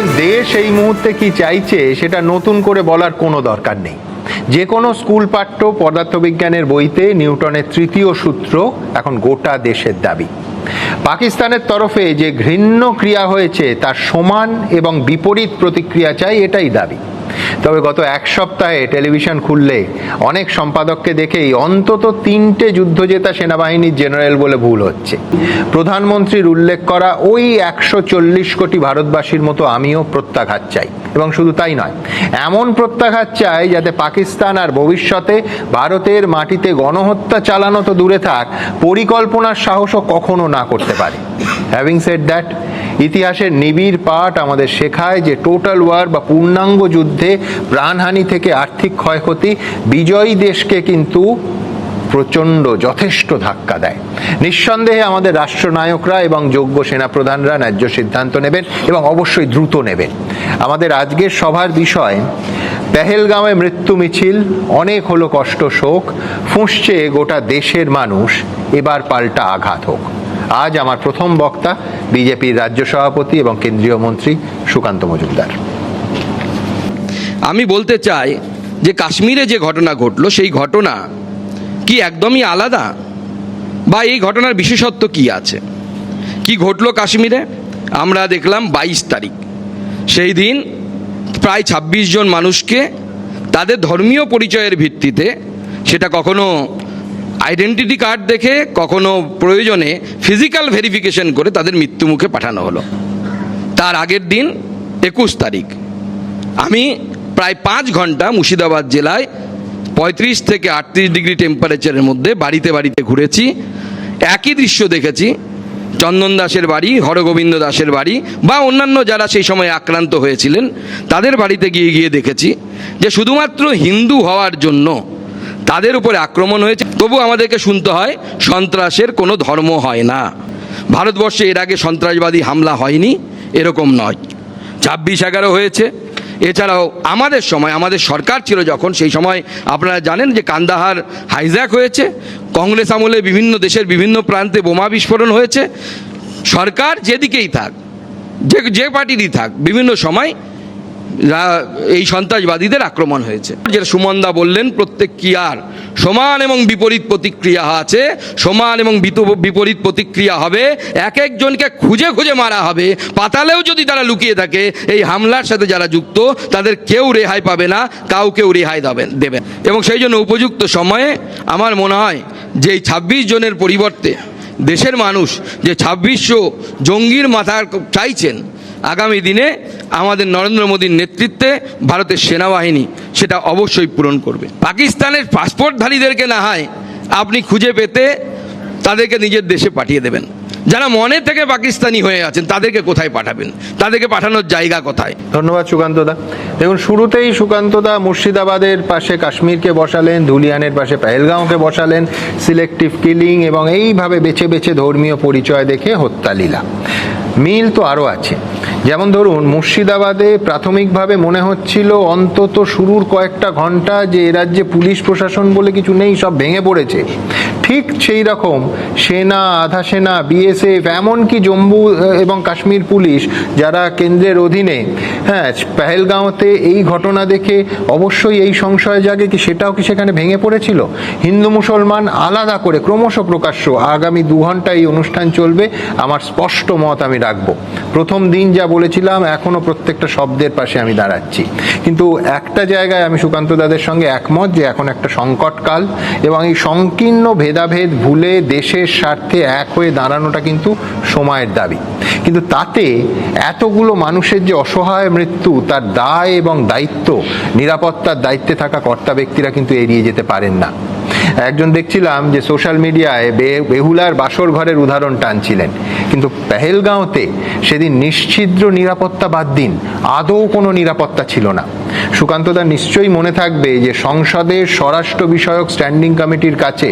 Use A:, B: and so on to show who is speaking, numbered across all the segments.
A: দেখুন, দেশ এই মুহূর্তে কি চাইছে, সেটা নতুন করে বলার কোনো দরকার নেই। যে কোনো স্কুল পাঠ্য, পদার্থবিজ্ঞানের বইতে নিউটনের তৃতীয় সূত্র এখন গোটা দেশের দাবি। পাকিস্তানের তরফে যে ঘৃণ্য ক্রিয়া হয়েছে, তার সমান এবং বিপরীত প্রতিক্রিয়া চাই, এটাই দাবি। তবে গত এক সপ্তাহে টেলিভিশন খুললে অনেক সম্পাদককে দেখেই অন্তত তিনটে যুদ্ধজেতা সেনাবাহিনীর জেনারেল বলে ভুল হচ্ছে। প্রধানমন্ত্রীর উল্লেখ করা ওই একশো চল্লিশ কোটি ভারতবাসীর মতো আমিও প্রত্যাঘাত চাই। এবং শুধু তাই নয়, এমন প্রত্যাঘাত চাই যাতে পাকিস্তান আর ভবিষ্যতে ভারতের মাটিতে গণহত্যা চালানো তো দূরে থাক, পরিকল্পনার সাহসও কখনো না করতে পারে। হ্যাভিং সেড দ্যাট ইতিহাসের নিবিড় পাঠ আমাদের শেখায় যে টোটাল ওয়ার বা পূর্ণাঙ্গ যুদ্ধে প্রাণহানি থেকে আর্থিক ক্ষয়ক্ষতি বিজয়ী দেশকে কিন্তু প্রচণ্ড, যথেষ্ট ধাক্কা দেয়। নিঃসন্দেহে আমাদের রাষ্ট্রনায়করা এবং যোগ্য সেনাপ্রধানরা ন্যায্য সিদ্ধান্ত নেবেন এবং অবশ্যই দ্রুত নেবেন। আমাদের আজকের সভার বিষয় পেহেলগাঁওয়ে মৃত্যু মিছিল, অনেক হলো কষ্ট শোক, ফুঁসছে গোটা দেশের মানুষ, এবার পাল্টা আঘাত হোক। আজ আমার প্রথম বক্তা বিজেপির রাজ্য সভাপতি এবং কেন্দ্রীয় মন্ত্রী সুকান্ত মজুমদার।
B: আমি বলতে চাই যে কাশ্মীরে যে ঘটনা ঘটলো, সেই ঘটনা কি একদমই আলাদা? বা এই ঘটনার বিশেষত্ব কি আছে? কি ঘটলো কাশ্মীরে? আমরা দেখলাম বাইশ তারিখ। সেই দিন প্রায় ২৬ জন মানুষকে তাদের ধর্মীয় পরিচয়ের ভিত্তিতে, সেটা কখনো আইডেন্টিটি কার্ড দেখে কখনো প্রয়োজনে ফিজিক্যাল ভেরিফিকেশন করে তাদের মৃত্যুমুখে পাঠানো হলো। তার আগের দিন একুশ তারিখ। আমি প্রায় পাঁচ ঘণ্টা মুর্শিদাবাদ জেলায় পঁয়ত্রিশ থেকে আটত্রিশ ডিগ্রি টেম্পারেচারের মধ্যে বাড়িতে বাড়িতে ঘুরেছি। একই দৃশ্য দেখেছি, চন্দন দাসের বাড়ি, হরগোবিন্দ দাসের বাড়ি বা অন্যান্য যারা সেই সময় আক্রান্ত হয়েছিলেন, তাদের বাড়িতে গিয়ে গিয়ে দেখেছি যে শুধুমাত্র হিন্দু হওয়ার জন্য তাদের উপরে আক্রমণ হয়েছে। তবু আমাদেরকে শুনতে হয়, সন্ত্রাসের কোনো ধর্ম হয় না। ভারতবর্ষে এর আগে সন্ত্রাসবাদী হামলা হয়নি, এরকম নয়। ছাব্বিশ এগারো হয়েছে। এছাড়াও আমাদের সময়, আমাদের সরকার ছিল যখন, সেই সময় আপনারা জানেন যে কান্দাহার হাইজ্যাক হয়েছে। কংগ্রেস আমলে বিভিন্ন দেশের বিভিন্ন প্রান্তে বোমা বিস্ফোরণ হয়েছে। সরকার যেদিকেই থাক, যে যে পার্টিরই থাক, বিভিন্ন সময় রা- এই সন্ত্রাসবাদীদের আক্রমণ হয়েছে। যেটা সুমনদা বললেন, প্রত্যেক ক্রিয়ার সমান এবং বিপরীত প্রতিক্রিয়া আছে, সমান এবং বিপরীত প্রতিক্রিয়া হবে। এক একজনকে খুঁজে খুঁজে মারা হবে। পাতালেও যদি তারা লুকিয়ে থাকে, এই হামলার সাথে যারা যুক্ত, তাদের কেউ রেহাই পাবে না, কাউকেও রেহাই দেবেন দেবেন এবং সেই জন্য উপযুক্ত সময়ে আমার মনে হয় যে এই ছাব্বিশ জনের পরিবর্তে দেশের মানুষ যে ছাব্বিশশো জঙ্গির মাথা চাইছেন আগামী দিনে আমাদের নরেন্দ্র মোদীর নেতৃত্বে ভারতের সেনাবাহিনী সেটা অবশ্যই পূরণ করবে। পাকিস্তানের পাসপোর্টধারীদেরকে না হয় আপনি খুঁজে পেতে তাদেরকে নিজের দেশে পাঠিয়ে দেবেন। যারা মনে থেকে পাকিস্তানি হয়ে আছেন, তাদেরকে কোথায় পাঠাবেন? তাদেরকে পাঠানোর জায়গা কোথায়?
A: ধন্যবাদ সুকান্তদা দেখুন, শুরুতেই সুকান্তদা মুর্শিদাবাদের পাশে কাশ্মীরকে বসালেন, ধুলিয়ানের পাশে পেহেলগাঁওকে বসালেন, সিলেক্টিভ কিলিং এবং এইভাবে বেছে বেছে ধর্মীয় পরিচয় দেখে হত্যালীলা মিল তো আরও আছে। যেমন ধরুন, মুর্শিদাবাদে প্রাথমিকভাবে মনে হচ্ছিল অন্তত শুরুর কয়েকটা ঘণ্টা যে এ রাজ্যে পুলিশ প্রশাসন বলে কিছু নেই, সব ভেঙে পড়েছে। ঠিক সেই রকম সেনা, আধা সেনা বিএসএফ এমনকি জম্মু এবং কাশ্মীর পুলিশ যারা কেন্দ্রের অধীনে হ্যাঁ পেহেলগাঁওতে এই ঘটনা দেখে অবশ্যই এই সংশয় জাগে কি সেটাও কি সেখানে ভেঙে পড়েছিল? হিন্দু মুসলমান আলাদা করে ক্রমশ প্রকাশ্য আগামী দু ঘণ্টা এই অনুষ্ঠান চলবে, আমার স্পষ্ট মত আমি রাখব। প্রথম দিন যা বলেছিলাম, এখনও প্রত্যেকটা শব্দের পাশে আমি দাঁড়াচ্ছি। কিন্তু একটা জায়গায় আমি সুকান্ত দাদের সঙ্গে একমত যে এখন একটা সংকটকাল, এবং এই সংকীর্ণ ভেদাভেদ ভুলে দেশের স্বার্থে এক হয়ে দাঁড়ানোটা কিন্তু সময়ের দাবি। কিন্তু তাতে এতগুলো মানুষের যে অসহায় মৃত্যু, তার দায় এবং দায়িত্ব, নিরাপত্তার দায়িত্বে থাকা কর্তা ব্যক্তিরা কিন্তু এড়িয়ে যেতে পারেন না। একজন দেখছিলাম যে সোশ্যাল মিডিয়ায় বেহুলার বাসর ঘরের উদাহরণ টানছিলেন। কিন্তু পেহেলগাঁওতে সেদিন নিশ্ছিদ্র নিরাপত্তা বাদ দিন, আদৌ কোনো নিরাপত্তা ছিল না। সুকান্তদা নিশ্চয়ই মনে থাকবে যে সংসদের স্বরাষ্ট্র বিষয়ক স্ট্যান্ডিং কমিটির কাছে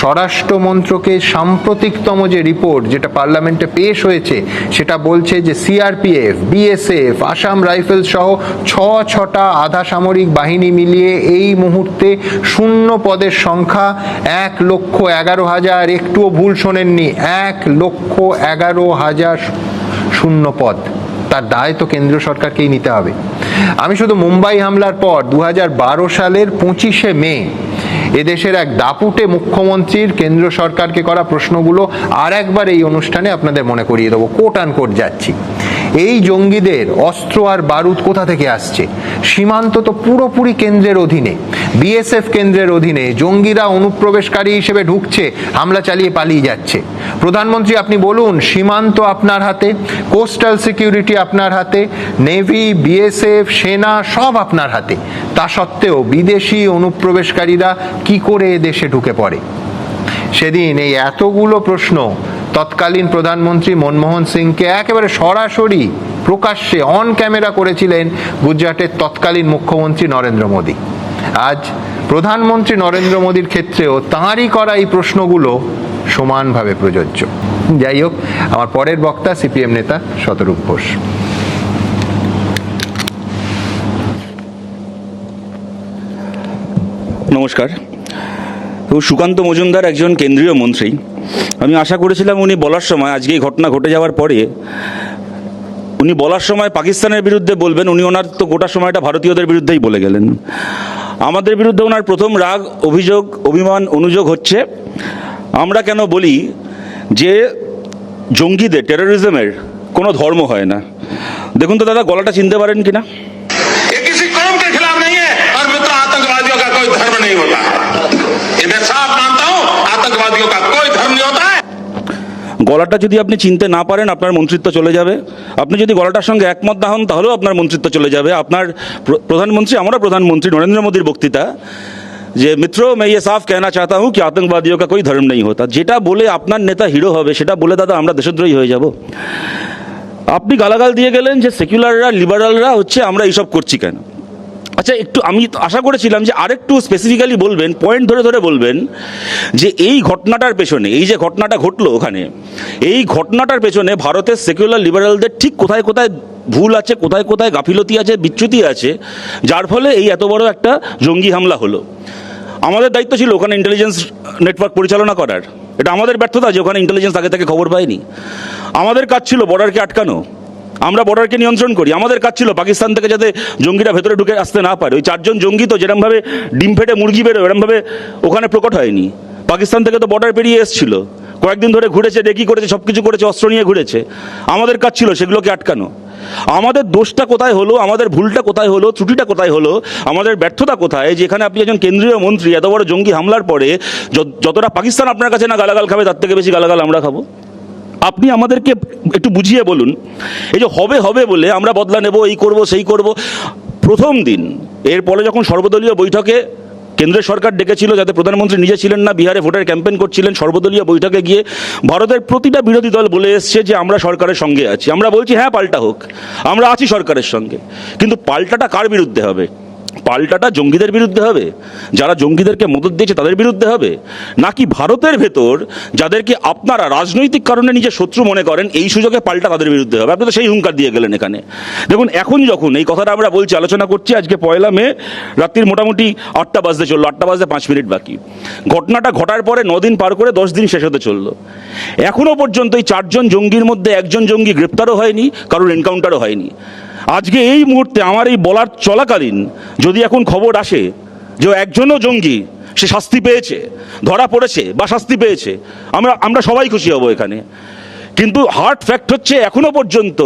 A: স্বরাষ্ট্র মন্ত্রকের সাম্প্রতিকতম যে রিপোর্ট যেটা পার্লামেন্টে পেশ হয়েছে, সেটা বলছে যে সিআরপিএফ, বিএসএফ, আসাম রাইফেলস সহ ছ ছটা আধা সামরিক বাহিনী মিলিয়ে এই মুহূর্তে শূন্য পদের সংখ্যা এক লক্ষ এগারো হাজার, একটুও ভুল শোনেননি, এক লক্ষ এগারো হাজার শূন্য পদ। তার দায় তো কেন্দ্রীয় সরকারকেই নিতে হবে। আমি শুধু মুম্বাই হামলার পর দু হাজার বারো সালের পঁচিশে মে এদেশের এক দাপুটে মুখ্যমন্ত্রীর কেন্দ্র সরকারকে করা প্রশ্নগুলো আর একবার এই অনুষ্ঠানে আপনাদের মনে করিয়ে দেবো। কোট আন কোট যাচ্ছি। এই জঙ্গিদের অস্ত্র আর বারুদ কোথা থেকে আসছে? সীমান্ত তো পুরোপুরি কেন্দ্রের অধীনে। বিএসএফ কেন্দ্রের অধীনে জঙ্গিরা অনুপ্রবেশকারী হিসেবে ঢুকছে, হামলা চালিয়ে পালিয়ে যাচ্ছে। প্রধানমন্ত্রী, আপনি বলুন, সীমান্ত আপনার হাতে, কোস্টাল সিকিউরিটি আপনার হাতে, নেভি, বিএসএফ, সেনা সব আপনার হাতে। তা সত্ত্বেও বিদেশি অনুপ্রবেশকারীরা কি করে দেশে ঢুকে পড়ে? সেদিন এই এতগুলো প্রশ্ন তৎকালীন প্রধানমন্ত্রী মনমোহন সিংকে একেবারে সরাসরি প্রকাশ্যে অন ক্যামেরা করেছিলেন গুজরাটের তৎকালীন মুখ্যমন্ত্রী নরেন্দ্র মোদী। আজ প্রধানমন্ত্রী নরেন্দ্র মোদীর ক্ষেত্রেও তাঁরই করা এই প্রশ্নগুলো সমানভাবে প্রযোজ্য। যাই হোক, আমার পরের বক্তা সিপিএম নেতা শতরূপ ঘোষ।
C: নমস্কার। তো সুকান্ত মজুমদার একজন কেন্দ্রীয় মন্ত্রী। আমি আশা করেছিলাম উনি বলার সময়, আজকে এই ঘটনা ঘটে যাওয়ার পরে, উনি বলার সময় পাকিস্তানের বিরুদ্ধে বলবেন, উনি ওনার তো গোটা সময়টা ভারতীয়দের বিরুদ্ধেই বলে গেলেন। আমাদের বিরুদ্ধে ওনার প্রথম রাগ, অভিযোগ, অভিমান, অনুযোগ হচ্ছে, আমরা কেন বলি যে জঙ্গিদের টেরোরিজমের কোনো ধর্ম হয় না। দেখুন তো দাদা, গলাটা চিনতে পারেন কিনা? গলাটা যদি আপনি চিনতে না পারেন আপনার মন্ত্রিত্ব চলে যাবে আপনি যদি গলাটার সঙ্গে একমত না হন তাহলেও আপনার মন্ত্রিত্ব চলে যাবে আপনার প্র- প্রধানমন্ত্রী আমরা প্রধানমন্ত্রী নরেন্দ্র মোদীর বক্তৃতা যে মিত্র मैं ये साफ कहना चाहता हूं कि आतंकवादियों का कोई धर्म नहीं होता যেটা বলে আপনার নেতা হিরো হবে সেটা বলে দাদা আমরা দেশদ্রোহী হয়ে যাব আপনি গালাগাল দিয়ে গেলেন যে সেকুলাররা লিবারালরা হচ্ছে আমরা এইসব করছি কেন আচ্ছা একটু আমি আশা করেছিলাম যে আরেকটু স্পেসিফিক্যালি বলবেন পয়েন্ট ধরে ধরে বলবেন যে এই ঘটনাটার পেছনে, এই যে ঘটনাটা ঘটলো ওখানে, এই ঘটনাটার পেছনে ভারতের সেকুলার লিবারালদের ঠিক কোথায় কোথায় ভুল আছে, কোথায় কোথায় গাফিলতি আছে, বিচ্যুতি আছে, যার ফলে এই এত বড় একটা জঙ্গি হামলা হলো। আমাদের দায়িত্ব ছিল ওখানে ইন্টেলিজেন্স নেটওয়ার্ক পরিচালনা করার। এটা আমাদের ব্যর্থতা যে ওখানে ইন্টেলিজেন্স আগে থেকে খবর পায়নি। আমাদের কাজ ছিল বর্ডারকে আটকানো। আমরা বর্ডারকে নিয়ন্ত্রণ করি। আমাদের কাজ ছিল পাকিস্তান থেকে যাতে জঙ্গিরা ভেতরে ঢুকে আসতে না পারে। ওই চারজন জঙ্গি তো যেরমভাবে ডিম ফেটে মুরগি বেরোয় এরমভাবে ওখানে প্রকট হয়নি। পাকিস্তান থেকে তো বর্ডার পেরিয়ে এসেছিল। কয়েকদিন ধরে ঘুরেছে ডেকি করেছে সব কিছু করেছে, অস্ত্র নিয়ে ঘুরেছে। আমাদের কাজ ছিল সেগুলোকে আটকানো। আমাদের দোষটা কোথায় হলো? আমাদের ভুলটা কোথায় হলো? ত্রুটিটা কোথায় হলো? আমাদের ব্যর্থতা কোথায়? যেখানে আপনি একজন কেন্দ্রীয় মন্ত্রী, এত বড় জঙ্গি হামলার পরে যতটা পাকিস্তান আপনার কাছে না গালাগাল খাবে, তার থেকে বেশি গালাগাল আমরা খাব। আপনি আমাদেরকে একটু বুঝিয়ে বলুন। এই যে হবে হবে বলে আমরা বদলা নেব, এই করব, সেই করব। প্রথম দিন, এরপরে যখন সর্বদলীয় বৈঠকে কেন্দ্রের সরকার ডেকেছিল, যাতে প্রধানমন্ত্রী নিজে ছিলেন না, বিহারে ভোটের ক্যাম্পেন করছিলেন, সর্বদলীয় বৈঠকে গিয়ে ভারতের প্রতিটা বিরোধী দল বলে এসছে যে আমরা সরকারের সঙ্গে আছি। আমরা বলছি হ্যাঁ পাল্টা হোক। আমরা আছি সরকারের সঙ্গে। কিন্তু পাল্টাটা কার বিরুদ্ধে হবে? পাল্টাটা জঙ্গিদের বিরুদ্ধে হবে? যারা জঙ্গিদেরকে মদত দিয়েছে তাদের বিরুদ্ধে হবে? নাকি ভারতের ভেতর যাদেরকে আপনারা রাজনৈতিক কারণে নিজে শত্রু মনে করেন, এই সুযোগে পাল্টা তাদের বিরুদ্ধে হবে? আপনি তো সেই হুঙ্কার দিয়ে গেলেন এখানে। দেখুন, এখন যখন এই কথাটা আমরা বলছি, আলোচনা করছি, আজকে পয়লা মে, রাত্রির মোটামুটি আটটা বাজতে চলল, আটটা বাজতে পাঁচ মিনিট বাকি। ঘটনাটা ঘটার পরে দিন পার করে দশ দিন শেষ হতে চলল। এখনও পর্যন্ত এই চারজন জঙ্গির মধ্যে একজন জঙ্গি গ্রেপ্তারও হয়নি, কারোর এনকাউন্টারও হয়নি। আজকে এই মুহূর্তে আমার এই বলার চলাকালীন যদি এখন খবর আসে যে একজনও জঙ্গি, সে শাস্তি পেয়েছে, ধরা পড়েছে বা শাস্তি পেয়েছে, আমরা আমরা সবাই খুশি হব এখানে। কিন্তু হার্ড ফ্যাক্ট হচ্ছে এখনও পর্যন্ত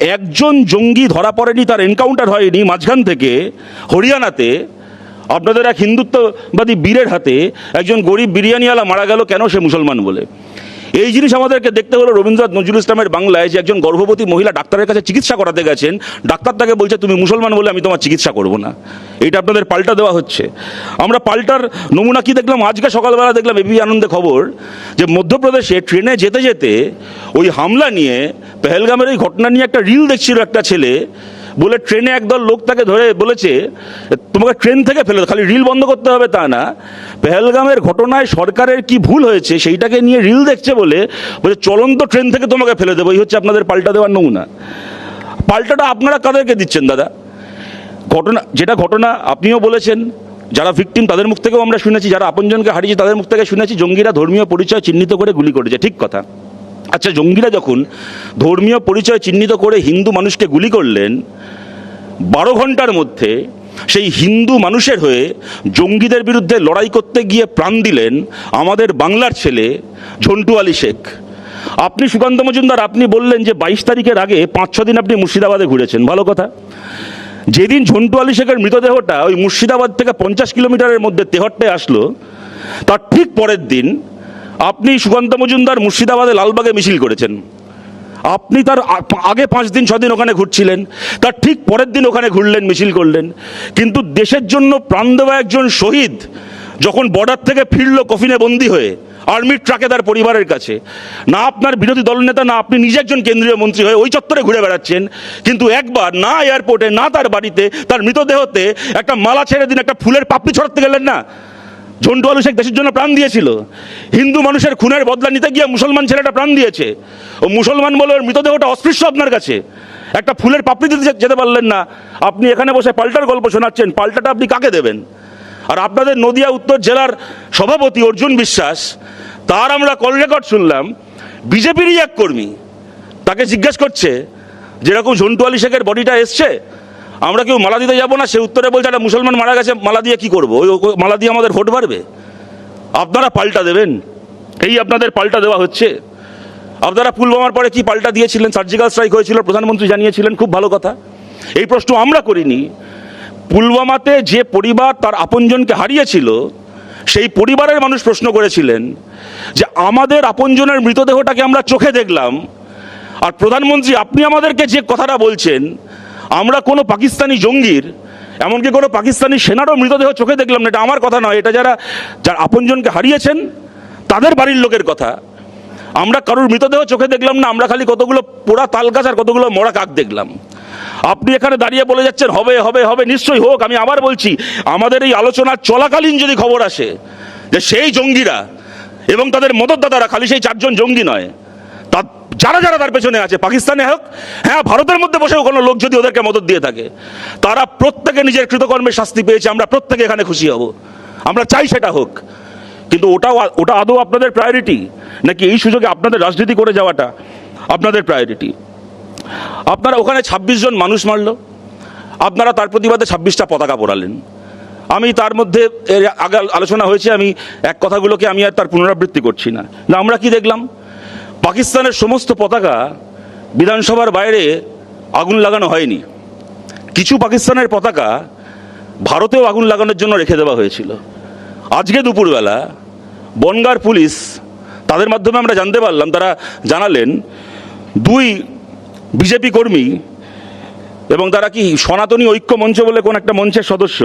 C: একজন জঙ্গি ধরা পড়েনি, তার এনকাউন্টার হয়নি মাঝখান থেকে হরিয়ানাতে। আপনাদের এক হিন্দুত্ববাদী বীরের হাতে একজন গরিব বিরিয়ানিওয়ালা মারা গেল কেন সে মুসলমান বলে? এই জিনিস আমাদেরকে দেখতে হলো রবীন্দ্রনাথ নজরুল ইসলামের বাংলায় যে একজন গর্ভবতী মহিলা ডাক্তারের কাছে চিকিৎসা করাতে গেছেন, ডাক্তার তাকে বলছে, তুমি মুসলমান বলে আমি তোমার চিকিৎসা করব না। এটা আপনাদের পাল্টা দেওয়া হচ্ছে। আমরা পাল্টার নমুনা কি দেখলাম? আজকে সকালবেলা দেখলাম এবি আনন্দে খবর যে মধ্যপ্রদেশে ট্রেনে যেতে যেতে ওই হামলা নিয়ে, পেহেলগামের ওই ঘটনা নিয়ে একটা রিল দেখছিল একটা ছেলে বলে ট্রেনে একদল লোক তাকে ধরে বলেছে, তোমাকে ট্রেন থেকে ফেলে। খালি রিল বন্ধ করতে হবে তা না। পেহেলগামের ঘটনায় সরকারের কি ভুল হয়েছে সেইটাকে নিয়ে রিল দেখছে বলে বলে চলন্ত ট্রেন থেকে তোমাকে ফেলে দেবো, এই হচ্ছে আপনাদের পাল্টা দেওয়ার নমুনা। পাল্টাটা আপনারা কাদেরকে দিচ্ছেন দাদা? ঘটনা, যেটা ঘটনা আপনিও বলেছেন, যারা ভিকটিম তাদের মুখ থেকেও আমরা শুনেছি, যারা আপনজনকে হারিয়েছি তাদের মুখ থেকে শুনেছি, জঙ্গিরা ধর্মীয় পরিচয় চিহ্নিত করে গুলি করেছে, ঠিক কথা। আচ্ছা জঙ্গিরা যখন ধর্মীয় পরিচয় চিহ্নিত করে হিন্দু মানুষকে গুলি করলেন, বারো ঘণ্টার মধ্যে সেই হিন্দু মানুষের হয়ে জঙ্গিদের বিরুদ্ধে লড়াই করতে গিয়ে প্রাণ দিলেন আমাদের বাংলার ছেলে ঝন্টু আলী শেখ। আপনি সুকান্ত মজুমদার, আপনি বললেন যে বাইশ তারিখের আগে পাঁচ, ছ দিন আপনি মুর্শিদাবাদে ঘুরেছেন, ভালো কথা। যেদিন ঝন্টু আলী শেখের মৃতদেহটা ওই মুর্শিদাবাদ থেকে পঞ্চাশ কিলোমিটারের মধ্যে তেহট্টে আসলো, তার ঠিক পরের দিন আপনি সুকান্ত মজুমদার মুর্শিদাবাদে লালবাগে মিছিল করেছেন। আপনি তার আগে পাঁচ দিন, ছ দিন ওখানে ঘুরছিলেন, তার ঠিক পরের দিন ওখানে ঘুরলেন, মিছিল করলেন। কিন্তু দেশের জন্য প্রাণ দেওয়া একজন শহীদ যখন বর্ডার থেকে ফিরল কফিনে বন্দি হয়ে আর্মির ট্রাকে তার পরিবারের কাছে, না আপনার বিরোধী দলনেতা না আপনি নিজে একজন কেন্দ্রীয় মন্ত্রী হয়ে ওই চত্বরে ঘুরে বেড়াচ্ছেন, কিন্তু একবার না এয়ারপোর্টে না তার বাড়িতে, তার মৃতদেহতে একটা মালা ছেড়ে দিন, একটা ফুলের পাপড়ি ছড়াতে গেলেন না? ঝন্টু আলু শেখ দেশের জন্য প্রাণ দিয়েছিল। হিন্দু মানুষের খুনের বদলা নিতে গিয়ে মুসলমান ছেলেটা প্রাণ দিয়েছে। ও মুসলমান বলে ওর মৃতদেহটা অস্পৃশ্য আপনার কাছে। একটা ফুলের পাপড়ি দিতে যেতে পারলেন না। আপনি এখানে বসে পাল্টার গল্প শোনাচ্ছেন। পাল্টাটা আপনি কাকে দেবেন? আর আপনাদের নদিয়া, উত্তর জেলার সভাপতি অর্জুন বিশ্বাস, তার আমরা কল রেকর্ড শুনলাম। বিজেপিরই এক কর্মী। তাকে জিজ্ঞেস করছে, যেরকম ঝন্টু আলী শেখের বডিটা এসছে আমরা কেউ মালা দিতে যাব না, সে উত্তরে বলছে, একটা মুসলমান মারা গেছে, মালা দিয়ে কি করব? ওই মালা দিয়ে আমাদের ভোট বাড়বে? আপনারা পাল্টা দেবেন। এই আপনাদের পাল্টা দেওয়া হচ্ছে। আপনারা পুলওয়ামার পরে কি পাল্টা দিয়েছিলেন? সার্জিক্যাল স্ট্রাইক হয়েছিল, প্রধানমন্ত্রী জানিয়েছিলেন, খুব ভালো কথা। এই প্রশ্ন আমরা করিনি। পুলওয়ামাতে যে পরিবার তার আপনজনকে হারিয়েছিল, সেই পরিবারের মানুষ প্রশ্ন করেছিলেন যে, আমাদের আপনজনের মৃতদেহটাকে আমরা চোখে দেখলাম, আর প্রধানমন্ত্রী, আপনি আমাদেরকে যে কথাটা বলছেন আমরা কোনো পাকিস্তানি জঙ্গির, এমনকি কোনো পাকিস্তানি সেনারও মৃতদেহ চোখে দেখলাম না, এটা আমার কথা নয়, এটা যারা, যার আপনজনকে হারিয়েছেন, তাদের বাড়ির লোকের কথা। আমরা কারোর মৃতদেহ চোখে দেখলাম না, আমরা খালি কতগুলো পোড়া তাল গাছ আর কতগুলো মরা কাক দেখলাম। আপনি এখানে দাঁড়িয়ে বলে যাচ্ছেন, হবে হবে হবে, নিশ্চয়ই হোক, আমি আবার বলছি, আমাদের এই আলোচনা চলাকালীন যদি খবর আসে যে সেই জঙ্গিরা এবং তাদের মদতদাতারা খালি সেই চারজন জঙ্গি নয় যারা যারা তার পেছনে আছে, পাকিস্তানে হোক হ্যাঁ ভারতের মধ্যে বসেও কোনো লোক যদি ওদেরকে মদত দিয়ে থাকে, তারা প্রত্যেকে নিজের কৃতকর্মের শাস্তি পেয়েছে, আমরা প্রত্যেকে এখানে খুশি হব। আমরা চাই সেটা হোক। কিন্তু ওটাও ওটা আদৌ আপনাদের প্রায়োরিটি নাকি এই সুযোগে আপনাদের রাজনীতি করে যাওয়াটা আপনাদের প্রায়োরিটি আপনারা ওখানে ২৬ জন মানুষ মারলো, আপনারা তার প্রতিবাদে ছাব্বিশটা পতাকা পোড়ালেন। আমি তার মধ্যে আগে আলোচনা হয়েছে, আমি এক কথাগুলোকে আমি আর তার পুনরাবৃত্তি করছি না, আমরা কি দেখলাম? পাকিস্তানের সমস্ত পতাকা বিধানসভার বাইরে আগুন লাগানো হয়নি। কিছু পাকিস্তানের পতাকা ভারতেও আগুন লাগানোর জন্য রেখে দেওয়া হয়েছিল। আজকে দুপুরবেলা বনগার পুলিশ তাদের মাধ্যমে আমরা জানতে পারলাম, তারা জানালেন দুই বিজেপি কর্মী এবং তারা কি সনাতনী ঐক্য মঞ্চ বলে কোন একটা মঞ্চের সদস্য,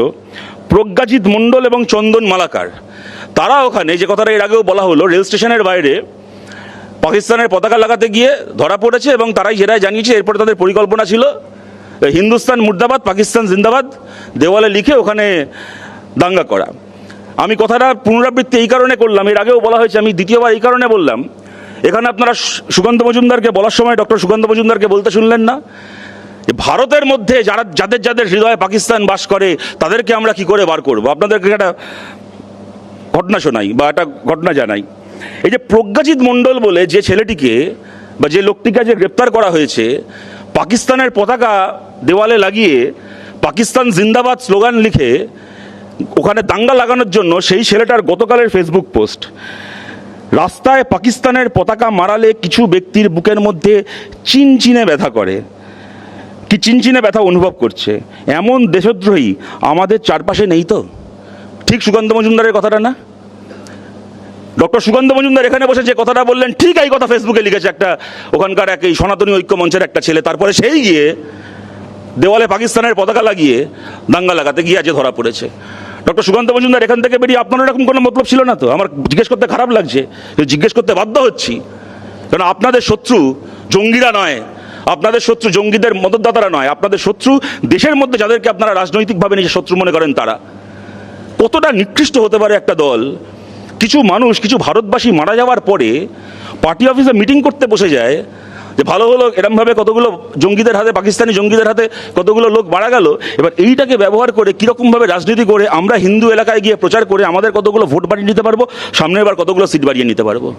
C: প্রজ্ঞাজিৎ মণ্ডল এবং চন্দন মালাকার, তারা ওখানে যে কথাটা এর আগেও বলা হলো, রেল স্টেশনের বাইরে পাকিস্তানের পতাকা লাগাতে গিয়ে ধরা পড়েছে এবং তারাই জেরায় জানিয়েছে। এরপরে তাদের পরিকল্পনা ছিল হিন্দুস্তান মুর্দাবাদ, পাকিস্তান জিন্দাবাদ দেওয়ালে লিখে ওখানে দাঙ্গা করা। আমি কথাটা পুনরাবৃত্তি এই কারণে করলাম, এর আগেও বলা হয়েছে, আমি দ্বিতীয়বার এই কারণে বললাম। এখানে আপনারা সুকান্ত মজুমদারকে বলার সময় ডক্টর সুকান্ত মজুমদারকে বলতে শুনলেন না। ভারতের মধ্যে যারা, যাদের যাদের হৃদয়ে পাকিস্তান বাস করে, তাদেরকে আমরা কি করে বার করব? আপনাদেরকে একটা ঘটনা শোনাই বা একটা ঘটনা জানাই। এই যে প্রজ্ঞাজিৎ মণ্ডল বলে যে ছেলেটিকে বা যে লোকটিকে যে গ্রেপ্তার করা হয়েছে, পাকিস্তানের পতাকা দেওয়ালে লাগিয়ে পাকিস্তান জিন্দাবাদ স্লোগান লিখে ওখানে দাঙ্গা লাগানোর জন্য সেই ছেলেটার গতকালের ফেসবুক পোস্ট। রাস্তায় পাকিস্তানের পতাকা মারালে কিছু ব্যক্তির বুকের মধ্যে চিনচিনে ব্যথা করে। কি চিনচিনে ব্যথা অনুভব করছে? এমন দেশদ্রোহী আমাদের চারপাশে নেই তো? ঠিক সুকান্ত মজুমদারের কথাটা না? ডক্টর সুকান্ত মজুমদার এখানে বসে যে কথাটা বললেন, ঠিক এই কথা ফেসবুকে লিখেছে একটা, ওখানকার এক এই সনাতনী ঐক্য মঞ্চের একটা ছেলে, তারপরে সেই গিয়ে দেওয়ালে পাকিস্তানের পতাকা লাগিয়ে দাঙ্গা লাগাতে গিয়ে আজকে ধরা পড়েছে। ডক্টর সুকান্ত মজুমদার, এখান থেকে বেরিয়ে আপনার এরকম কোনো মতলব ছিল না তো? আমার জিজ্ঞেস করতে খারাপ লাগছে জিজ্ঞেস করতে বাধ্য হচ্ছি। কারণ আপনাদের শত্রু জঙ্গিরা নয়, আপনাদের শত্রু জঙ্গিদের মদতদাতারা নয়, আপনাদের শত্রু দেশের মধ্যে যাদেরকে আপনারা রাজনৈতিকভাবে নিজের শত্রু মনে করেন তারা। কতটা নিকৃষ্ট হতে পারে একটা দল কিছু মানুষ, কিছু ভারতবাসী মারা যাওয়ার পরে পার্টি অফিসে মিটিং করতে বসে যায় যে ভালো হলো, এরমভাবে কতগুলো জঙ্গিদের হাতে, পাকিস্তানি জঙ্গিদের হাতে কতগুলো লোক মারা গেল। এবার এইটাকে ব্যবহার করে কীরকমভাবে রাজনীতি করে আমরা হিন্দু এলাকায় গিয়ে প্রচার করে আমাদের কতগুলো ভোট বাড়িয়ে নিতে পারব, সামনে এবার কতগুলো সিট বাড়িয়ে নিতে পারব।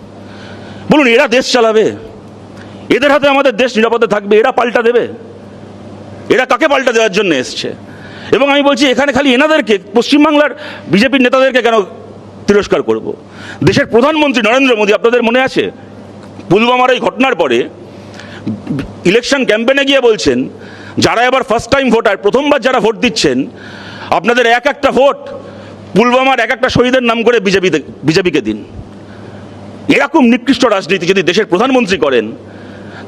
C: বলুন, এরা দেশ চালাবে? এদের হাতে আমাদের দেশ নিরাপদে থাকবে? এরা পাল্টা দেবে? এরা কাকে পাল্টা দেওয়ার জন্য এসছে? এবং আমি বলছি, এখানে খালি এনাদেরকে, পশ্চিমবাংলার বিজেপির নেতাদেরকে কেন তিরস্কার করব। দেশের প্রধানমন্ত্রী নরেন্দ্র মোদী, আপনাদের মনে আছে? পুলওয়ামার এই ঘটনার পরে ইলেকশন ক্যাম্পেনে গিয়ে বলছেন, যারা এবার ফার্স্ট টাইম ভোটার, প্রথমবার যারা ভোট দিচ্ছেন, আপনাদের এক একটা ভোট পুলওয়ামার এক একটা শহীদের নাম করে বিজেপিতে বিজেপিকে দিন। এরকম নিকৃষ্ট রাজনীতি যদি দেশের প্রধানমন্ত্রী করেন,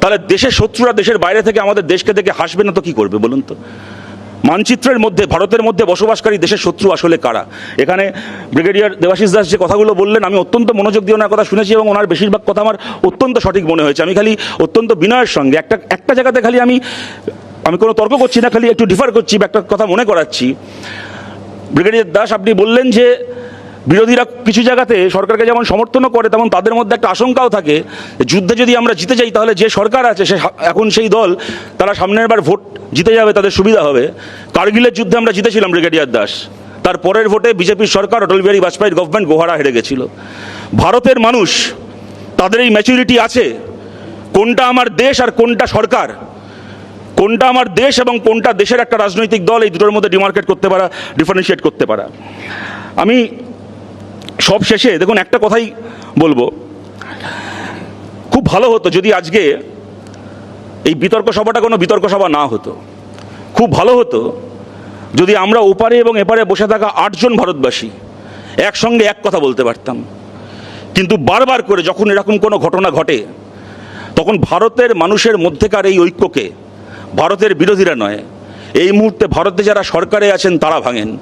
C: তাহলে দেশের শত্রুরা দেশের বাইরে থেকে আমাদের দেশকে দেখে হাসবে না তো কী করবে বলুন তো? মানচিত্রের মধ্যে, ভারতের মধ্যে বসবাসকারী দেশের শত্রু আসলে কারা? এখানে ব্রিগেডিয়ার দেবাশিস দাস যে কথাগুলো বললেন, আমি অত্যন্ত মনোযোগ দিয়ে ওনার কথা শুনেছি এবং ওনার বেশিরভাগ কথা আমার অত্যন্ত সঠিক মনে হয়েছে। আমি খালি অত্যন্ত বিনয়ের সঙ্গে, একটা একটা জায়গাতে খালি আমি আমি কোনো তর্ক করছি না, খালি একটু ডিফার করছি বা একটা কথা মনে করাচ্ছি। ব্রিগেডিয়ার দাস, আপনি বললেন যে বিরোধীরা কিছু জায়গাতে সরকারকে যেমন সমর্থনও করে, তেমন তাদের মধ্যে একটা আশঙ্কাও থাকে যুদ্ধে যদি আমরা জিতে যাই, তাহলে যে সরকার আছে, সে এখন সেই দল, তারা সামনের বার ভোট জিতে যাবে, তাদের সুবিধা হবে। কার্গিলের যুদ্ধে আমরা জিতেছিলাম, ব্রিগেডিয়ার দাস। তার পরের ভোটে বিজেপির সরকার, অটল বিহারী বাজপেয়ীর গভর্নমেন্ট গোহারা হেরে গেছিল। ভারতের মানুষ, তাদের এই ম্যাচুরিটি আছে, কোনটা আমার দেশ আর কোনটা সরকার। কোনটা আমার দেশ এবং কোনটা দেশের একটা রাজনৈতিক দল, এই দুটোর মধ্যে ডিমার্কেট করতে পারা ডিফারেন্সিয়েট করতে পারা। আমি সব শেষে দেখুন একটা কথাই বলব। খুব ভালো হতো যদি আজকে এই বিতর্ক সভাটা কোনো বিতর্ক সভা না হতো। খুব ভালো হতো যদি আমরা ওপারে এবং এপারে বসে থাকা আটজন ভারতবাসী একসঙ্গে এক কথা বলতে পারতাম। কিন্তু বারবার করে যখন এরকম কোনো ঘটনা ঘটে, তখন ভারতের মানুষের মধ্যেকার এই ঐক্যকে, ভারতের বিরোধীরা নয় এই মুহূর্তে ভারতে যারা সরকারে আছেন, তারা ভাঙেন।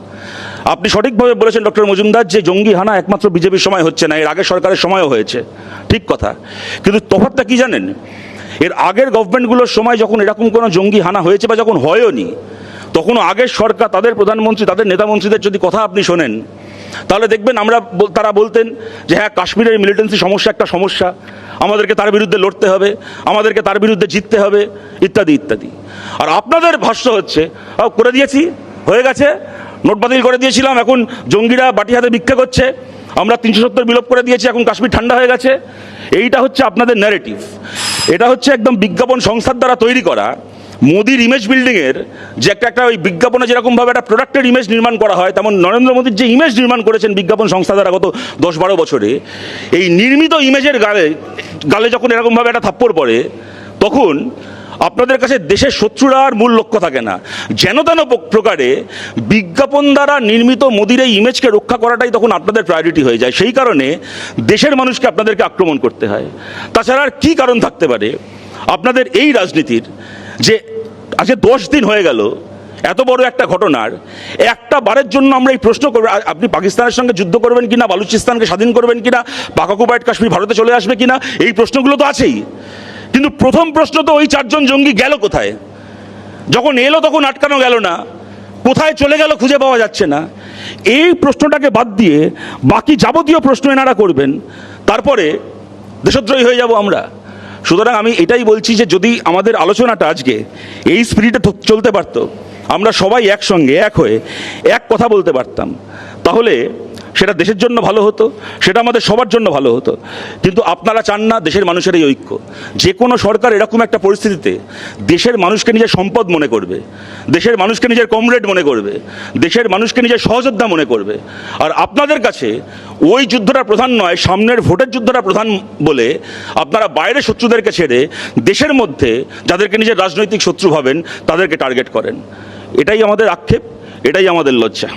C: আপনি সঠিকভাবে বলেছেন, ডক্টর মজুমদার, যে জঙ্গি হানা একমাত্র বিজেপির সময় হচ্ছে না, এর আগে সরকারের সময়ও হয়েছে। ঠিক কথা। কিন্তু তফাতটা কি জানেন? এর আগের গভর্নমেন্টগুলোর সময় যখন এরকম কোনো জঙ্গি হানা হয়েছে বা যখন হয়ওনি তখন আগের সরকার, তাদের প্রধানমন্ত্রী, তাদের নেতামন্ত্রীদের যদি কথা আপনি শোনেন তাহলে দেখবেন আমরা তারা বলতেন যে হ্যাঁ কাশ্মীরের মিলিটেন্সি সমস্যা একটা সমস্যা। আমাদেরকে তার বিরুদ্ধে লড়তে হবে আমাদেরকে তার বিরুদ্ধে জিততে হবে ইত্যাদি ইত্যাদি। আর আপনাদের ভাষ্য হচ্ছে "আহ, করে দিয়েছি হয়ে গেছে নোট বাতিল করে দিয়েছিলাম এখন জঙ্গিরা বাটি হাতে ভিক্ষা করছে আমরা তিনশো সত্তর বিলোপ করে দিয়েছি এখন কাশ্মীর ঠান্ডা হয়ে গেছে। এইটা হচ্ছে আপনাদের ন্যারেটিভ এটা হচ্ছে একদম বিজ্ঞাপন সংস্থার দ্বারা তৈরি করা মোদির ইমেজ বিল্ডিংয়ের যে একটা একটা ওই বিজ্ঞাপনে যেরকমভাবে একটা প্রোডাক্টের ইমেজ নির্মাণ করা হয়, তেমন নরেন্দ্র মোদীর যে ইমেজ নির্মাণ করেছেন বিজ্ঞাপন সংস্থা দ্বারা গত দশ বারো বছরে, এই নির্মিত ইমেজের গালে গালে যখন এরকমভাবে একটা থাপ্পড় পড়ে, তখন আপনাদের কাছে দেশের শত্রুরা আর মূল লক্ষ্য থাকে না। যেন তেন প্রকারে বিজ্ঞাপন দ্বারা নির্মিত মোদির এই ইমেজকে রক্ষা করাটাই তখন আপনাদের প্রায়োরিটি হয়ে যায়। সেই কারণে দেশের মানুষকে আপনাদেরকে আক্রমণ করতে হয়। তাছাড়া আর কী কারণ থাকতে পারে? আপনাদের এই রাজনীতির যে আজকে দশ দিন হয়ে গেল, এত বড় একটা ঘটনার, একটা বারের জন্য আমরা এই প্রশ্ন করব আপনি পাকিস্তানের সঙ্গে যুদ্ধ করবেন কিনা, বালুচিস্তানকে স্বাধীন করবেন কিনা পাকাকুবাইট কাশ্মীর ভারতে চলে আসবে কিনা, এই প্রশ্নগুলো তো আছেই। কিন্তু প্রথম প্রশ্ন তো ওই চারজন জঙ্গি গেল কোথায়? যখন এলো তখন আটকানো গেল না, কোথায় চলে গেল খুঁজে পাওয়া যাচ্ছে না। এই প্রশ্নটাকে বাদ দিয়ে বাকি যাবতীয় প্রশ্ন এনারা করবেন, তারপরে দেশদ্রোহী হয়ে যাব আমরা। সুতরাং আমি এটাই বলছি যে যদি আমাদের আলোচনাটা আজকে এই স্পিরিটে চলতে পারতো, আমরা সবাই একসঙ্গে, এক হয়ে এক কথা বলতে পারতাম, তাহলে সেটা দেশের জন্য ভালো হতো, সেটা আমাদের সবার জন্য ভালো হতো। কিন্তু আপনারা চান না দেশের মানুষের এই ঐক্য। যে কোনো সরকার এরকম একটা পরিস্থিতিতে দেশের মানুষকে নিজের সম্পদ মনে করবে, দেশের মানুষকে নিজের কমরেড মনে করবে, দেশের মানুষকে নিজের সহযোদ্ধা মনে করবে। আর আপনাদের কাছে ওই যুদ্ধটা প্রধান নয়, সামনের ভোটের যুদ্ধটা প্রধান বলে আপনারা বাইরের শত্রুদেরকে ছেড়ে দেশের মধ্যে যাদেরকে নিজের রাজনৈতিক শত্রু ভাবেন, তাদেরকে টার্গেট করেন। এটাই আমাদের আক্ষেপ, এটাই আমাদের লজ্জা।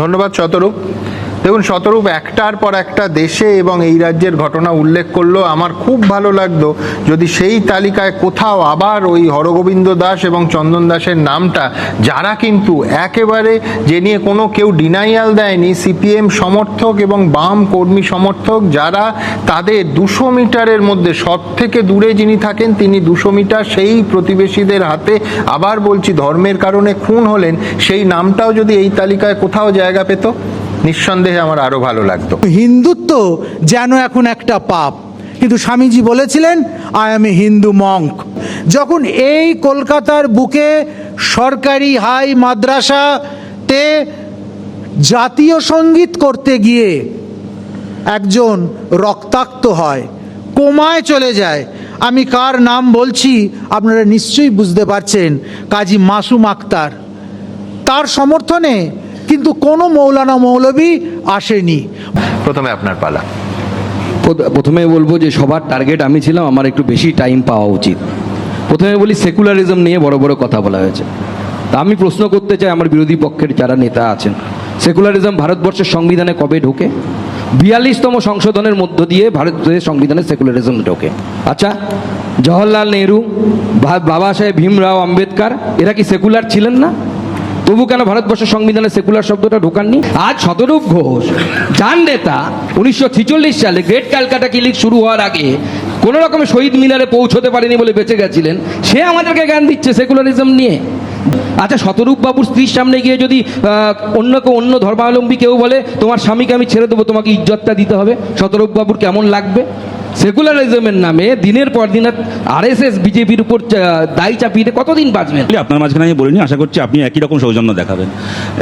A: ধন্যবাদ শতরূপ। দেখুন, শতরূপ একটার পর একটা দেশে এবং এই রাজ্যের ঘটনা উল্লেখ করল। আমার খুব ভালো লাগতো যদি সেই তালিকায় কোথাও আবার ওই হরগোবিন্দ দাস এবং চন্দন দাসের নামটা, যারা কিন্তু একেবারে যে নিয়ে কোনো কেউ ডিনাইয়াল দেয়নি সিপিএম সমর্থক এবং বাম কর্মী সমর্থক, যারা তাদের দুশো মিটারের মধ্যে সব থেকে দূরে যিনি থাকেন, তিনি দুশো মিটার সেই প্রতিবেশীদের হাতে আবার বলছি ধর্মের কারণে খুন হলেন, সেই নামটাও যদি এই তালিকায় কোথাও জায়গা পেত। নিঃসন্দেহে আমার আরও ভালো লাগতো।
D: হিন্দুত্ব যেন এখন একটা পাপ। কিন্তু স্বামীজি বলেছিলেন I am a Hindu monk যখন এই কলকাতার বুকে সরকারি হাই মাদ্রাসাতে জাতীয় সংগীত করতে গিয়ে একজন রক্তাক্ত হয়, কোমায় চলে যায়। আমি কার নাম বলছি আপনারা নিশ্চয়ই বুঝতে পারছেন, কাজী মাসুম আক্তার। তার সমর্থনে কিন্তু কোনো মৌলানা মৌলবী আসেনি।
A: প্রথমে আপনার পালা।
B: প্রথমে বলব যে সবার টার্গেট আমি ছিলাম আমার একটু বেশি টাইম পাওয়া উচিত। প্রথমে বলি সেকুলারিজম নিয়ে বড় বড় কথা বলা হয়েছে। তা আমি প্রশ্ন করতে চাই আমার বিরোধী পক্ষের যারা নেতা আছেন সেকুলারিজম ভারতবর্ষের সংবিধানে কবে ঢোকে? বিয়াল্লিশতম সংশোধনের মধ্য দিয়ে ভারতের সংবিধানে সেকুলারিজম ঢোকে। আচ্ছা জওহরলাল নেহরু বাবা সাহেব ভীমরাও আম্বেদকর এরা কি সেকুলার ছিলেন না? তবু কেন ভারতবর্ষের সংবিধানে সেকুলার শব্দটা ঢোকাননি? আজ শতরূপ ঘোষ যার নেতা উনিশশো সালে গ্রেট ক্যালকাটা কিলিং শুরু হওয়ার আগে কোনো রকমের শহীদ মিনারে পৌঁছতে পারেনি বলে বেঁচে গেছিলেন। সে আমাদেরকে জ্ঞান দিচ্ছে সেকুলারিজম নিয়ে। আচ্ছা শতরূপ বাবুর স্ত্রীর সামনে গিয়ে যদি অন্য কেউ, অন্য ধর্মাবলম্বী কেউ বলে, তোমার স্বামীকে আমি ছেড়ে দেবো, তোমাকে ইজ্জতটা দিতে হবে। শতরূপ বাবুর কেমন লাগবে? সেকুলারিজমের নামে দিনের পর দিন আর এস এস বিজেপির উপর দায় চাপিয়ে কতদিন বাঁচবেন?
C: আপনার মাঝখানে আমি বলিনি, আশা করছি আপনি একই রকম সৌজন্য দেখাবেন।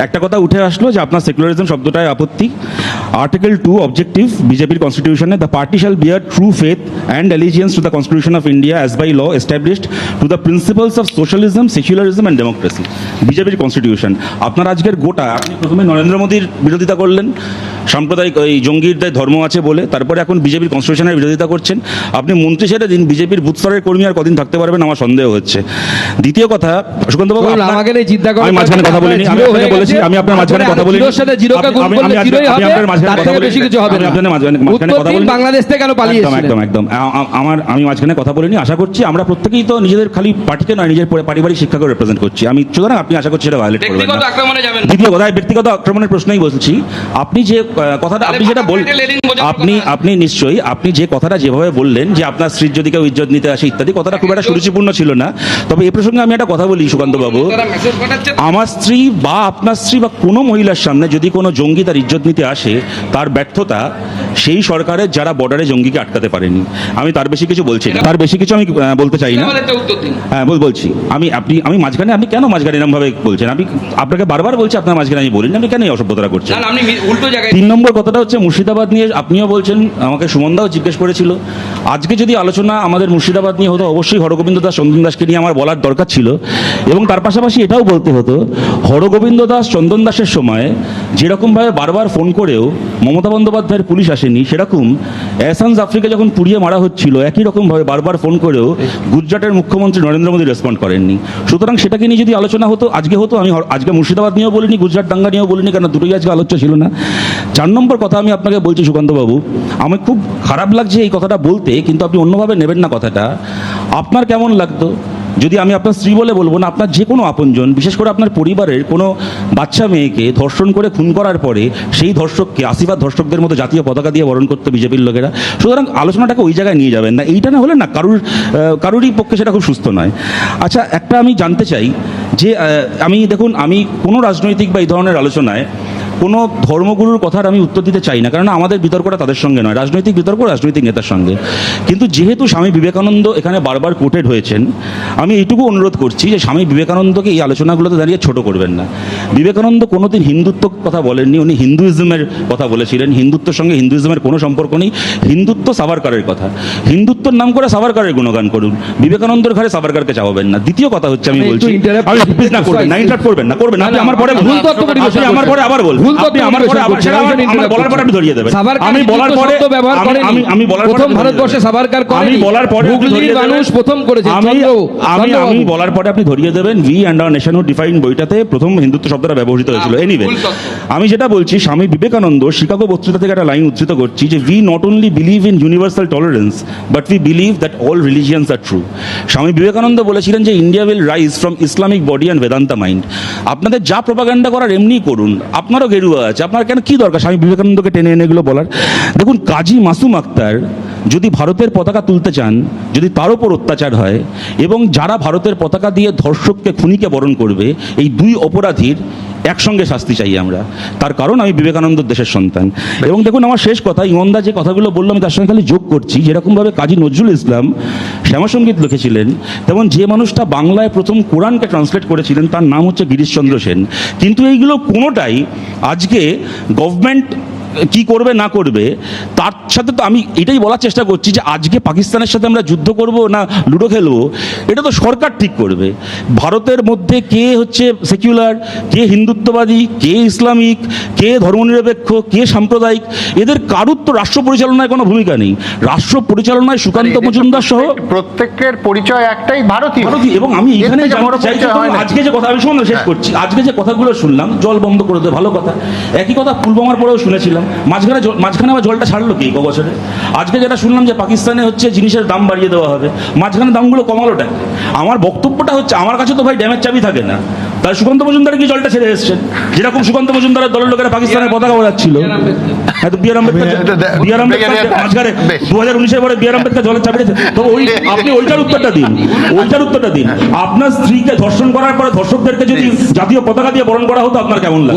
C: একটা কথা উঠে আসলো যে আপনার সেকুলারিজম শব্দটায় আপত্তি। আর্টিকেল টু অবজেক্টিভ বিজেপির কনস্টিটিউশনে the party shall bear true faith and allegiance to the constitution of India as by law established to the principles of socialism secularism and democracy বিজেপির কনস্টিটিউশন আপনার আজকের গোটা, আপনি প্রথমে নরেন্দ্র মোদীর বিরোধিতা করলেন। সাম্প্রদায়িক এই জঙ্গিরদের ধর্ম আছে বলে তারপরে এখন বিজেপির কনস্টিটিউশনের বিরোধিতা করছেন আপনি মন্ত্রী ছেড়ে দিন বিজেপির বুথ স্তরের কর্মী আর কদিন থাকতে পারবেন আমার সন্দেহ হচ্ছে দ্বিতীয় কথা সুকান্তবাবু আপনার- আমি মাঝখানে কথা বলিনি আমি আপনাকে বলেছি আমি আপনার মাঝখানে কথা বলিনি
B: জিরোর সাথে জিরোকে
C: আপনি-
B: গুণ
C: আমি- আপনার মাঝখানে কথা বলিনি।
B: বেশি কিছু হবে না।
C: আপনাদের মাঝখানে মাঝখানে কথা বলিনি।
B: বাংলাদেশ থেকে কেন
C: একদম
B: পালিয়েছিলেন?
C: একদম একদম আমার আমি মাঝখানে কথা বলিনি আশা করছি আমরা প্রত্যেকেই তো নিজেদের খালি পার্টিকে নয় নিজের পারিবারিক শিক্ষাকে রিপ্রেজেন্ট করছি আমি সুতরাং আপনি আশা করছি সেটা ভায়োলেট করবেন
B: ব্যক্তিগত আক্রমণে যাবেন
C: দ্বিতীয় কথা ব্যক্তিগত আক্রমণের প্রশ্নই বলছি আপনি যে কথাটা আপনি যেটা বল আপনি আপনি নিশ্চয়ই আপনি যে কথাটা যেভাবে বললেন যে আপনার স্ত্রীর যদি কেউ ইজ্জত নিতে আসে ইত্যাদি কথাটা খুব একটা সুরুচিপূর্ণ ছিল না। তবে এ প্রসঙ্গে আমি একটা কথা বলি সুকান্ত বাবু। আমার স্ত্রী বা আপনার স্ত্রী বা কোনো মহিলার সামনে যদি কোনো জঙ্গি তার ইজ্জত নিতে আসে তার ব্যর্থতা সেই সরকারের যারা বর্ডারে জঙ্গিকে আটকাতে পারেনি। আমি তার বেশি কিছু বলছি না। তার বেশি কিছু আমি বলতে চাই না। হ্যাঁ বলছি। আমি আপনি আমি মাঝখানে আপনি কেন মাঝখানে এরমভাবে বলছেন? আমি আপনাকে বারবার বলছি আপনার মাঝখানে আমি বলিনি আপনি কেন এই অসভ্যতা করছেন? তিন নম্বর কথাটা হচ্ছে মুর্শিদাবাদ নিয়ে আপনিও বলছেন আমাকে সুমনদাও জিজ্ঞেস করেছিল। আজকে যদি আলোচনা আমাদের মুর্শিদাবাদ নিয়ে হতো অবশ্যই হরগোবিন্দ দাস চন্দন দাসকে নিয়ে আমার বলার দরকার ছিল। এবং তার পাশাপাশি এটাও বলতে হতো হরগোবিন্দ দাস চন্দন দাসের সময় যেরকমভাবে বারবার ফোন করেও মমতা বন্দ্যোপাধ্যায়ের পুলিশ আসেনি, সেরকম এহসান জাফরিকে যখন পুড়িয়ে মারা হচ্ছিল, একই রকমভাবে বারবার ফোন করেও গুজরাটের মুখ্যমন্ত্রী নরেন্দ্র মোদী রেসপন্ড করেননি। সুতরাং সেটাকে নিয়ে যদি আলোচনা হতো, আজকে হতো, আমি আজকে মুর্শিদাবাদ নিয়েও বলিনি, গুজরাট দাঙ্গা নিয়েও বলিনি কেন দুটোই আজকে আলোচ্য ছিল না। চার নম্বর কথা আমি আপনাকে বলছি, সুকান্তবাবু আমি খুব খারাপ লাগছে এই কথাটা বলতে, কিন্তু আপনি অন্যভাবে নেবেন না কথাটা। আপনার কেমন লাগতো? যদি আমি আপনার স্ত্রী বলে বলব না, আপনার যে কোনো আপনজন, বিশেষ করে আপনার পরিবারের কোনো বাচ্চা মেয়েকে ধর্ষণ করে খুন করার পরে সেই ধর্ষককে, আশীর্বাদ ধর্ষকদের মতো জাতীয় পতাকা দিয়ে বরণ করতে বিজেপির লোকেরা। সুতরাং আলোচনাটাকে ওই জায়গায় নিয়ে যাবেন না। এইটা না হলে না কারুর কারুরই পক্ষে সেটা খুব সুস্থ নয়। আচ্ছা একটা আমি জানতে চাই যে আমি দেখুন, আমি কোনো রাজনৈতিক বা এই ধরনের আলোচনায় কোনো ধর্মগুরুর কথার আমি উত্তর দিতে চাই না কারণ আমাদের বিতর্কটা তাদের সঙ্গে নয় রাজনৈতিক বিতর্ক রাজনৈতিক নেতার সঙ্গে। কিন্তু যেহেতু স্বামী বিবেকানন্দ এখানে বারবার কোটেড হয়েছেন আমি এইটুকু অনুরোধ করছি যে স্বামী বিবেকানন্দকে এই আলোচনাগুলোতে দাঁড়িয়ে ছোট করবেন না। বিবেকানন্দ কোনোদিন হিন্দুত্ব কথা বলেননি উনি হিন্দুইজমের কথা বলেছিলেন। হিন্দুত্বের সঙ্গে হিন্দুইজমের কোনো সম্পর্ক নেই। হিন্দুত্ব সাভারকারের কথা। হিন্দুত্বর নাম করে সাভারকারের গুণগান করুন। বিবেকানন্দর ঘরে সাভারকারকে চাওয়াবেন না। দ্বিতীয় কথা হচ্ছে আমি বলছি না করবেন না ইন্টারাপ্ট করবেন না করবেন। না আমার পরে আমার পরে আবার বলবেন
B: ভুল তথ্য
C: আমার পরে
B: পরিবেশন
C: আবার
B: করছেন।
C: সেটা আমার
B: আমি
C: বলার পরে আপনি ধরিয়ে দেবেন আমি বলার পরে
B: ব্যবহার
C: আমি- আমি আমি বলার
B: প্রথম ভারতবর্ষে
C: দেবেন।
B: সাভারকার
C: আমি বলার পরে আপনি
B: হুগলির
C: ধরিয়ে দেবেন।
B: মানুষ প্রথম করেছে,
C: আমি আমি আমি বলার পরে আপনি ধরিয়ে দেবেন we and our nationhood define বইটাতে প্রথম হিন্দুত্ব শব্দটা ব্যবহৃত হয়েছিল। এনিওয়ে আমি যেটা বলছি স্বামী বিবেকানন্দ শিকাগো বক্তৃতা থেকে একটা লাইন উদ্ধৃত করছি যে we not only believe in universal tolerance but we believe that all religions are true Swami Vivekananda বলেছিলেন যে India will rise from Islamic body and Vedanta mind আপনাদের যা প্রপাগান্ডা করার এমনি করুন। আপনারও গেরুয়া আছে। আপনার কেন কি দরকার? স্বামী বিবেকানন্দকে টেনে এনে এগুলো বলার। দেখুন, কাজী মাসুম আক্তার যদি ভারতের পতাকা তুলতে চান, যদি তার উপর অত্যাচার হয়, এবং যারা ভারতের পতাকা দিয়ে ধর্ষককে খুনিকে বরণ করবে, এই দুই অপরাধীর একসঙ্গে শাস্তি চাই আমরা। তার কারণ আমি বিবেকানন্দ দেশের সন্তান। এবং দেখুন, আমার শেষ কথা, ইমন্দা যে কথাগুলো বলল, আমি তার সঙ্গে খালি যোগ করছি। যেরকমভাবে কাজী নজরুল ইসলাম শ্যামাসঙ্গীত লিখেছিলেন, তেমন যে মানুষটা বাংলায় প্রথম কোরআনকে ট্রান্সলেট করেছিলেন, তার নাম হচ্ছে গিরিশচন্দ্র সেন। কিন্তু এইগুলো কোনোটাই আজকে গভর্নমেন্ট কি করবে না করবে তার সাথে তো আমি এটাই বলার চেষ্টা করছি যে আজকে পাকিস্তানের সাথে আমরা যুদ্ধ করব না লুডো খেলব এটা তো সরকার ঠিক করবে। ভারতের মধ্যে কে হচ্ছে সেকুলার কে হিন্দুত্ববাদী কে ইসলামিক কে ধর্মনিরপেক্ষ কে সাম্প্রদায়িক এদের কারুর তো রাষ্ট্র পরিচালনায় কোনো ভূমিকা নেই। রাষ্ট্র পরিচালনায় সুকান্ত মজুমদার সহ
A: প্রত্যেকের পরিচয় একটাই ভারতীয়।
C: এবং আমি এখানে
A: হয়।
C: আজকে যে কথা আমি শুনুন শেষ করছি। আজকে যে কথাগুলো শুনলাম জল বন্ধ করে দেবে ভালো কথা। একই কথা পুলবামার পরেও শুনেছিলাম। মাঝখানে মাঝখানে আবার জলটা ছাড়লো কি বছরে? আজকে যেটা শুনলাম যে পাকিস্তানে হচ্ছে জিনিসের দাম বাড়িয়ে দেওয়া হবে মাঝখানে দামগুলো কমালোটা? আমার বক্তব্যটা হচ্ছে আমার কাছে তো ভাই ড্যামের চাবি থাকে না। তাহলে সুকান্ত মজুমদার কি জলটা ছেড়ে এসছেন? যেরকম সুকান্ত মজুমদারের দলের লোকেরা পাকিস্তানের পতাকা ওড়াচ্ছিল। হ্যাঁ তো বিআর আম্বেদকর বিআর আম্বেদকর মাঝখানে দু হাজার উনিশের পরে বিআর আম্বেদকর জলের চাবি তো ওই আপনি ওইটার উত্তরটা দিন। ওইটার উত্তরটা দিন। আপনার স্ত্রীকে ধর্ষণ করার পরে ধর্ষকদেরকে যদি জাতীয় পতাকা দিয়ে বরণ করা হতো আপনার কেমন লাগে